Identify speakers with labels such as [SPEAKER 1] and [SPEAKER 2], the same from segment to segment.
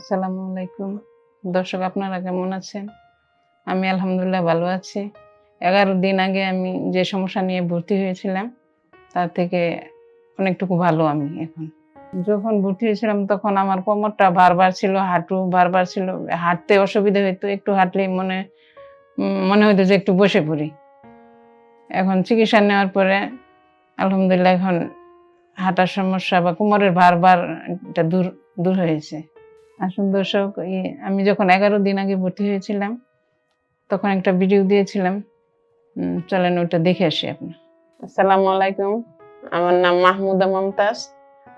[SPEAKER 1] আসসালামু আলাইকুম। দর্শক, আপনারা কেমন আছেন? আমি আলহামদুলিল্লাহ ভালো আছি। এগারো দিন আগে আমি যে সমস্যা নিয়ে ভর্তি হয়েছিলাম, তার থেকে অনেকটুকু ভালো আমি এখন। যখন ভর্তি হয়েছিলাম, তখন আমার কোমরটা বারবার ছিল, হাঁটু বারবার ছিল। হাঁটতে অসুবিধা হইতো, একটু হাঁটলেই মনে মনে হতো যে একটু বসে পড়ি। এখন চিকিৎসা নেওয়ার পরে আলহামদুলিল্লাহ এখন হাঁটার সমস্যা বা কোমরের বারবার এটা দূর দূর হয়েছে। আসুন দর্শক আমি যখন এগারো দিন আগে ভর্তি হয়েছিলাম, তখন একটা ভিডিও দিয়েছিলাম। চলেন ওটা দেখে আসি আপনি। আসসালামু আলাইকুম। আমার নাম মাহমুদা মমতাজ।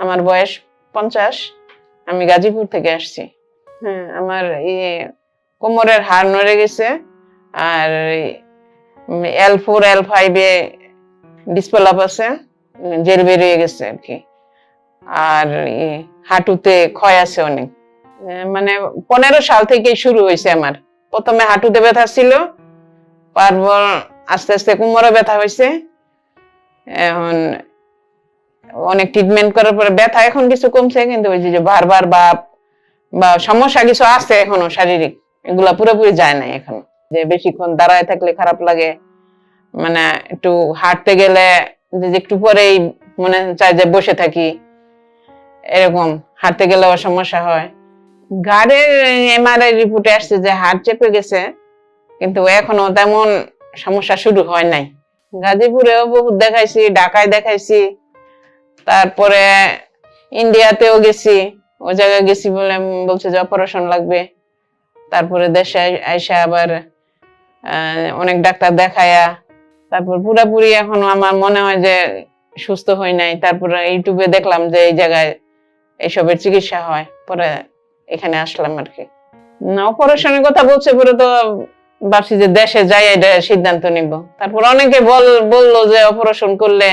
[SPEAKER 1] আমার বয়স পঞ্চাশ। আমি গাজীপুর থেকে আসছি। হ্যাঁ আমার ইয়ে কোমরের হাড় নড়ে গেছে। আর এল ফোর এল ফাইভে ডিসপ্লাপ আছে। জেল বেরিয়ে গেছে আর কি। আর হাঁটুতে ক্ষয় আছে অনেক। মানে পনেরো সাল থেকে শুরু হয়েছে আমার। প্রথমে হাঁটুতে ব্যথা ছিল তারপর আস্তে আস্তে কোমরে ব্যথা হয়েছে এখন অনেক ট্রিটমেন্ট করার পরে ব্যথা এখন কিছু কমছে, কিন্তু ওই যে বারবার বা বা সমস্যা কিছু আছে এখনও শারীরিক, এগুলা পুরোপুরি যায় না এখন। যে বেশিক্ষণ দাঁড়ায় থাকলে খারাপ লাগে মানে একটু হাঁটতে গেলে যে একটু পরেই মনে চায় যে বসে থাকি, এরকম হাঁটতে গেলেও সমস্যা হয়। গাড়ির এমআরআই রিপোর্টে আসছে যে হাড় চেপে গেছে, কিন্তু এখনও তেমন সমস্যা শুরু হয় নাই। গাজীপুরেও বহুত দেখাইছি, ঢাকায় দেখাইছি, তারপরে ইন্ডিয়াতেও গেছি, ও জায়গায় গেছি বলে বলছে যে অপারেশন লাগবে। তারপরে দেশে আইসা আবার অনেক ডাক্তার দেখায়া, তারপর পুরাপুরি এখনও আমার মনে হয় যে সুস্থ হই নাই। তারপরে ইউটিউবে দেখলাম যে এই জায়গায় এইসবের চিকিৎসা হয়, পরে এখানে আসলাম আর কি। না, অপারেশনের কথা বলছে পরে তো ভাবছি যে দেশে যাই, এটা সিদ্ধান্ত নিব। তারপর অনেকে বল, বলল যে অপারেশন করলে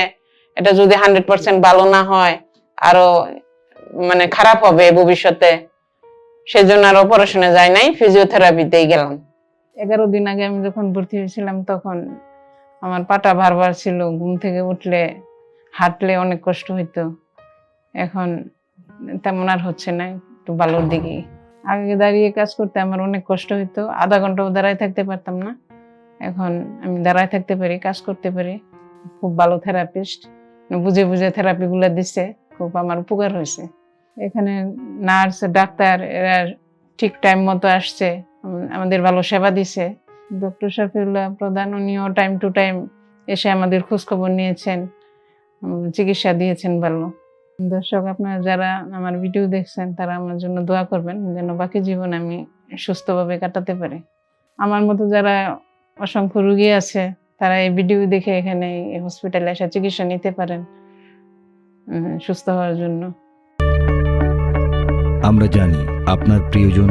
[SPEAKER 1] এটা যদি হান্ড্রেড পার্সেন্ট ভালো না হয়, আরও মানে খারাপ হবে ভবিষ্যতে। সেজন্য আর অপারেশনে যাই নাই ফিজিওথেরাপিতেই গেলাম। এগারো দিন আগে আমি যখন ভর্তি হয়েছিলাম, তখন আমার পাটা বারবার ছিল, ঘুম থেকে উঠলে, হাঁটলে অনেক কষ্ট হইতো। এখন তেমন আর হচ্ছে না। একটু ভালোর দিকে আগে দাঁড়িয়ে কাজ করতে আমার অনেক কষ্ট হইতো। আধা ঘন্টাও দাঁড়ায় থাকতে পারতাম না। এখন আমি দাঁড়ায় থাকতে পারি, কাজ করতে পারি। খুব ভালো থেরাপিস্ট বুঝে বুঝে থেরাপি গুলা দিচ্ছে খুব আমার উপকার হয়েছে। এখানে নার্স ডাক্তার, এরা ঠিক টাইম মতো আসছে। আমাদের ভালো সেবা দিছে। ডক্টর শফিউল্লাহ প্রধান, উনিও টাইম টু টাইম এসে আমাদের খোঁজখবর নিয়েছেন। চিকিৎসা দিয়েছেন ভালো। দর্শক, আপনারা যারা আমার ভিডিও দেখছেন, তারা আমার জন্য দোয়া করবেন যেন বাকি জীবন আমি সুস্থভাবে কাটাতে পারি। আমার মতো যারা অসংখ্য রুগী আছে, তারা এই ভিডিও দেখে এখানে হসপিটালে এসে চিকিৎসা নিতে পারেন সুস্থ হওয়ার জন্য।
[SPEAKER 2] আমরা জানি আপনার প্রিয়জন